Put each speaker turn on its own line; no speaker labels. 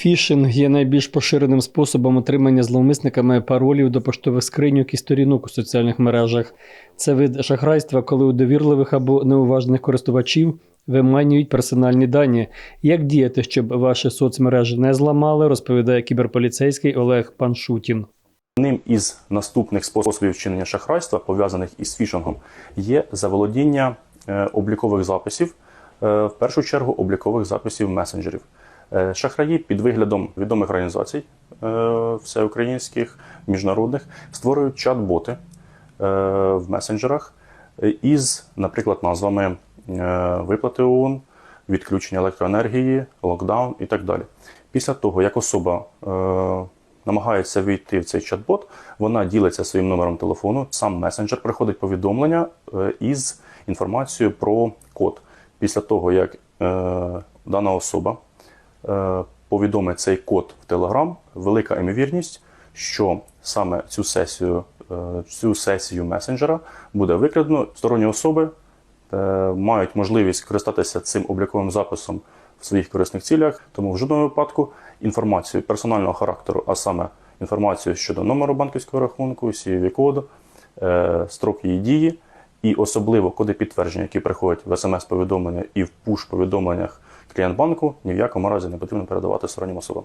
Фішинг є найбільш поширеним способом отримання зловмисниками паролів до поштових скриньок і сторінок у соціальних мережах. Це вид шахрайства, коли у довірливих або неуважних користувачів виманюють персональні дані. Як діяти, щоб ваші соцмережі не зламали, розповідає кіберполіцейський Олег Паншутін.
Одним із наступних способів вчинення шахрайства, пов'язаних із фішингом, є заволодіння е, облікових записів, е, в першу чергу облікових записів месенджерів. Е, Шахраї під виглядом відомих організацій е, всеукраїнських, міжнародних створюють чат-боти е, в месенджерах із, наприклад, назвами виплати ООН, відключення електроенергії, локдаун і так далі. Після того, як особа намагається війти в цей чат-бот, вона ділиться своїм номером телефону, сам месенджер приходить повідомлення із інформацією про код. Після того, як дана особа повідомить цей код в Telegram, велика ймовірність, що саме цю сесію, е, цю сесію месенджера буде викрадено. Сторонні особи е, мають можливість користатися цим обліковим записом в своїх корисних цілях, тому в жодному випадку інформацію персонального характеру, а саме інформацію щодо номеру банківського рахунку, cvv коду е, строк її дії, і особливо коди підтвердження, які приходять в смс-повідомлення і в пуш-повідомленнях клієнт банку, ні в якому разі не потрібно передавати стороннім особам.